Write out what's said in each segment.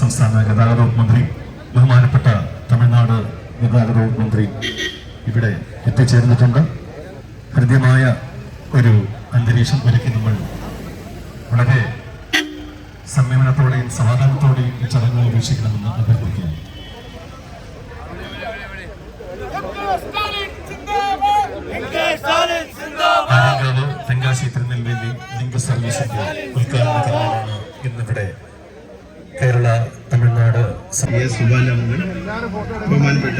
സംസ്ഥാന ഗതാഗത വകുപ്പ് മന്ത്രി ബഹുമാനപ്പെട്ട തമിഴ്നാട് ഗതാഗത വകുപ്പ് മന്ത്രി ഇവിടെ എത്തിച്ചേർന്നിട്ടുണ്ട്. ഹൃദ്യമായ ഒരു അന്തരീക്ഷം ഒരുക്കി നമ്മൾ വളരെ സംയമനത്തോടെയും സമാധാനത്തോടെയും ഈ ചടങ്ങുകൾ വീക്ഷിക്കണമെന്ന് അഭ്യർത്ഥിക്കുന്നു. തെങ്കാശി ഉദ്ഘാടന ഇന്നിവിടെ കേരള തമിഴ്നാട് സുബാലമുകൾ ബഹുമാനപ്പെട്ട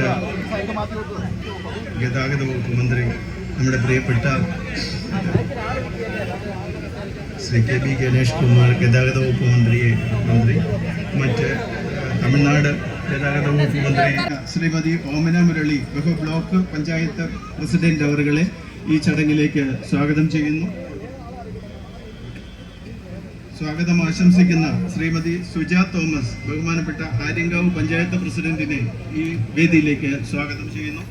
ഗതാഗത വകുപ്പ് മന്ത്രി നമ്മുടെ പ്രിയപ്പെട്ട ശ്രീ കെ പി ഗണേഷ് കുമാർ ഗതാഗത വകുപ്പ് മന്ത്രിയെ മന്ത്രി മറ്റ് തമിഴ്നാട് ഗതാഗത വകുപ്പ് മന്ത്രി ശ്രീമതി ഓമന മുരളി ബഹു ബ്ലോക്ക് പഞ്ചായത്ത് പ്രസിഡന്റ് അവരുകളെ ഈ ചടങ്ങിലേക്ക് സ്വാഗതം ചെയ്യുന്നു. സ്വാഗതം ആശംസിക്കുന്ന ശ്രീമതി സുജ തോമസ് ബഹുമാനപ്പെട്ട ആര്യങ്കാവ് പഞ്ചായത്ത് പ്രസിഡന്റിനെ ഈ വേദിയിലേക്ക് സ്വാഗതം ചെയ്യുന്നു.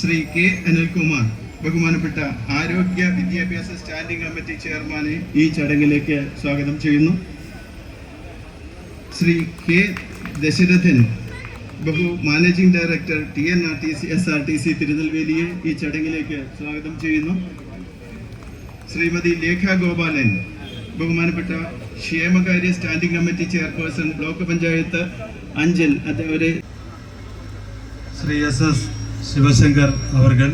ശ്രീ കെ അനിൽകുമാർ ബഹുമാനപ്പെട്ട ആരോഗ്യ വിദ്യാഭ്യാസ സ്റ്റാൻഡിംഗ് കമ്മിറ്റി ചെയർമാനെ ഈ ചടങ്ങിലേക്ക് സ്വാഗതം ചെയ്യുന്നു. ശ്രീ കെ ദശരഥൻ ബഹു managing director T N R T C S R T C തിരുനെൽവേലിയെ ഈ ചടങ്ങിലേക്ക് സ്വാഗതം ചെയ്യുന്നു. ശ്രീമതി ലേഖ ഗോപാലൻ ബഹുമാനപ്പെട്ട ക്ഷേമകാര്യ standing committee chairperson block panchayat Anchal അതേപോലെ ശ്രീ എസ് എസ് ശിവശങ്കർ അവർകൾ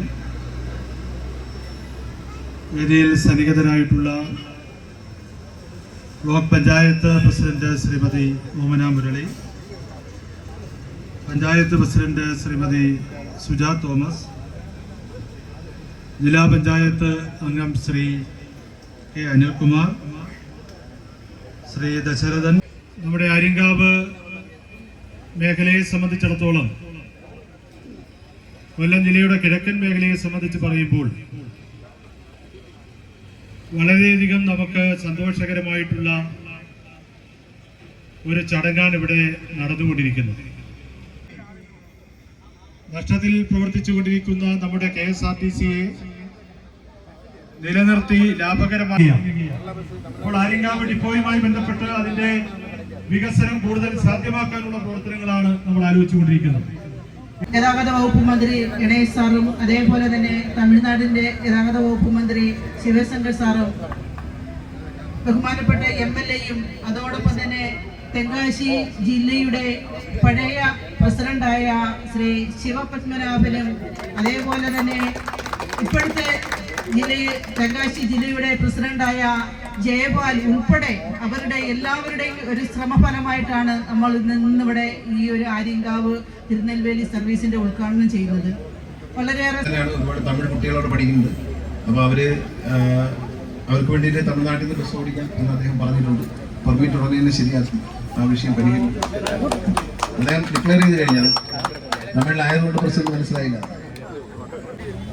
വേദിയിൽ സന്നിഹിതനായിട്ടുള്ള block panchayat president Shrimati Omana Murali panchayat president Shrimati Suja Thomas ജില്ലാ പഞ്ചായത്ത് അംഗം ശ്രീ കെ അനിൽകുമാർ ശ്രീ ദശരഥൻ. നമ്മുടെ ആര്യങ്കാവ് മേഖലയെ സംബന്ധിച്ചിടത്തോളം കൊല്ലം ജില്ലയുടെ കിഴക്കൻ മേഖലയെ സംബന്ധിച്ച് പറയുമ്പോൾ വളരെയധികം നമുക്ക് സന്തോഷകരമായിട്ടുള്ള ഒരു ചടങ്ങാണ് ഇവിടെ നടന്നുകൊണ്ടിരിക്കുന്നത്. നഷ്ടത്തിൽ പ്രവർത്തിച്ചുകൊണ്ടിരിക്കുന്ന നമ്മുടെ കെ എസ് ആർ ടി സിയെ നിലനിർത്തി ലാഭകരമായ അപ്പോൾ ആര്യങ്കാവ് ഡിപ്പോയുമായി ബന്ധപ്പെട്ട് അതിന്റെ വികസനം കൂടുതൽ സാധ്യമാക്കാനുള്ള പ്രവർത്തനങ്ങളാണ് നമ്മൾ ആലോചിച്ചുകൊണ്ടിരിക്കുന്നത്. ഗതാഗത വകുപ്പ് മന്ത്രി ഗണേഷ് സാറും അതേപോലെ തന്നെ തമിഴ്നാടിന്റെ ഗതാഗത വകുപ്പ് മന്ത്രി ശിവശങ്കർ സാറും ബഹുമാനപ്പെട്ട എം എൽ എയും അതോടൊപ്പം തന്നെ തെങ്കാശി ജില്ലയുടെ പഴയ പ്രസിഡന്റായ ശ്രീ ശിവപത്മനാഭനും അതേപോലെ തന്നെ ഇപ്പോഴത്തെ ജില്ലയിൽ തെങ്കാശി ജില്ലയുടെ പ്രസിഡന്റായ ജയപാൽ ഉൾപ്പെടെ അവരുടെ എല്ലാവരുടെയും ഒരു ശ്രമഫലമായിട്ടാണ് നമ്മൾ ഇന്ന് ഇന്നിവിടെ ഈ ഒരു ആര്യങ്കാവ് തിരുനെൽവേലി സർവീസിന്റെ ഉദ്ഘാടനം ചെയ്യുന്നത്. വളരെയേറെ ഒരുപാട് തമിഴ് കുട്ടികളോട് പഠിക്കുന്നത്. അപ്പോൾ അവർ അവർക്ക് വേണ്ടിയിട്ട് തമിഴ്നാട്ടിൽ നിന്ന് ബസ് ഓടിക്കാം എന്ന് അദ്ദേഹം പറഞ്ഞിട്ടുണ്ട്. പെർമിറ്റ് ഉടനെ തന്നെ ശരിയാക്കും. ആ വിഷയം പരിഹരിക്കും. അദ്ദേഹം ഡിക്ലെയർ ചെയ്ത് കഴിഞ്ഞാൽ തമിഴിലായതുകൊണ്ട് പ്രസിഡന്റ് മനസ്സിലായില്ല.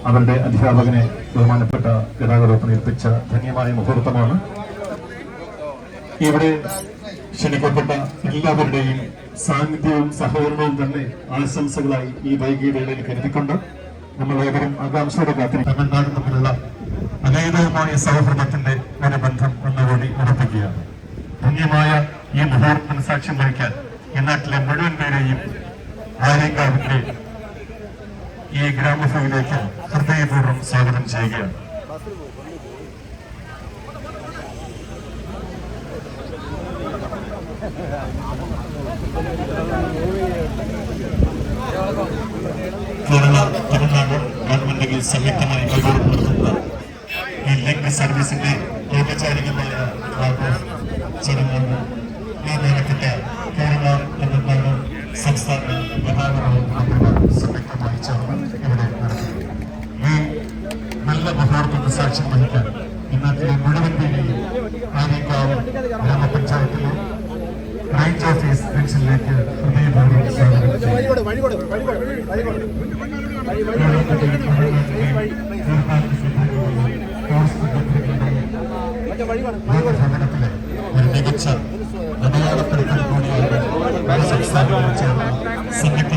അവരുടെ അധ്യാപകനെ ബഹുമാനപ്പെട്ട ഗതാഗത ഏൽപ്പിച്ച ധന്യമായ മുഹൂർത്തമാണ്. ഇവിടെ ക്ഷണിക്കപ്പെട്ട എല്ലാവരുടെയും സാന്നിധ്യവും സഹകരണവും തന്നെ ആശംസകളായി ഈ വൈകിയ വേളയിൽ കരുതിക്കൊണ്ട് നമ്മൾ ഏവരും ആകാംക്ഷയോടെ കാത്തിരിക്കും. തമിഴ്നാട് തമ്മിലുള്ള അനേകവുമായ സൗഹൃദത്തിന്റെ ഒരു ബന്ധം ഒന്നുകൂടി ഉറപ്പിക്കുകയാണ്. ധന്യമായ ഈ മുഹൂർത്തം സാക്ഷ്യം വഹിക്കാൻ ഈ നാട്ടിലെ മുഴുവൻ പേരെയും ആര്യങ്കാവിന്റെ ഈ ഗ്രാമഭൂമിയിലേക്ക് ഹൃദയപൂർവം സ്വാഗതം ചെയ്യുകയാണ്. കേരള തമിഴ്നാട് ഗവൺമെന്റുകൾ സംയുക്തമായി കൈകോർത്ത് നടത്തുന്ന ഈ ലിങ്ക് സർവീസിന്റെ ഔപചാരികമായ ആഘോഷ ചടങ്ങാണ് ഈ നേരത്തെ കേരള തമിഴ്നാട് സംസ്ഥാന ഗതാഗത വകുപ്പുകൾ ചേർന്ന് ഇവിടെ നടത്തി ഈ നല്ല മുഹൂർത്തത്തിന് സാക്ഷ്യം വഹിക്കാൻ ഇന്നത്തെ മുഴുവൻ പേരെയും ആര്യക്കാവ് ഗ്രാമപഞ്ചായത്തിലെ റേഞ്ച് ഓഫീസ് പെൻഷനിലേക്ക് ഹൃദയപൂർവം സ്വാഗതം ഭവനത്തിലെ ഒരു മികച്ച അടയാളപ്പെടുത്തൽ കൂടിയാണ് സംസ്ഥാനങ്ങളിൽ സംസ്ഥാനങ്ങളും ചേർന്ന് സംയുക്തമായി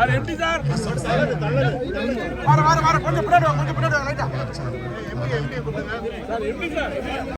சார் எப்படி சார்? வர வர வர கொஞ்சம் பின்னாடி கொஞ்சம் பின்னாடி லைட்டா. எப்படி எப்படி சார்?